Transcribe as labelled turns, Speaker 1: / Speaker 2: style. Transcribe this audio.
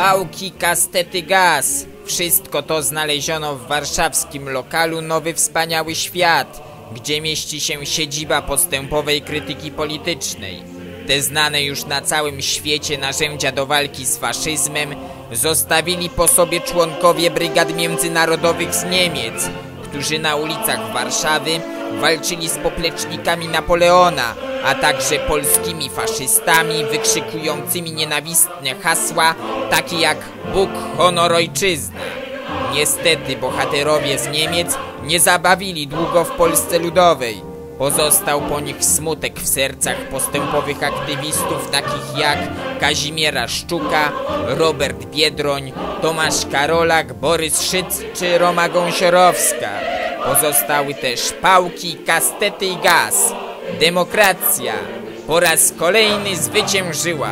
Speaker 1: Pałki, kastety, gaz. Wszystko to znaleziono w warszawskim lokalu Nowy Wspaniały Świat, gdzie mieści się siedziba postępowej krytyki politycznej. Te znane już na całym świecie narzędzia do walki z faszyzmem zostawili po sobie członkowie brygad międzynarodowych z Niemiec, którzy na ulicach Warszawy walczyli z poplecznikami Napoleona, a także polskimi faszystami wykrzykującymi nienawistne hasła takie jak Bóg, honor, ojczyzna. Niestety bohaterowie z Niemiec nie zabawili długo w Polsce Ludowej. Pozostał po nich smutek w sercach postępowych aktywistów takich jak Kazimiera Szczuka, Robert Biedroń, Tomasz Karolak, Borys Szyc czy Roma Gąsiorowska. Pozostały też pałki, kastety i gaz. Demokracja po raz kolejny zwyciężyła.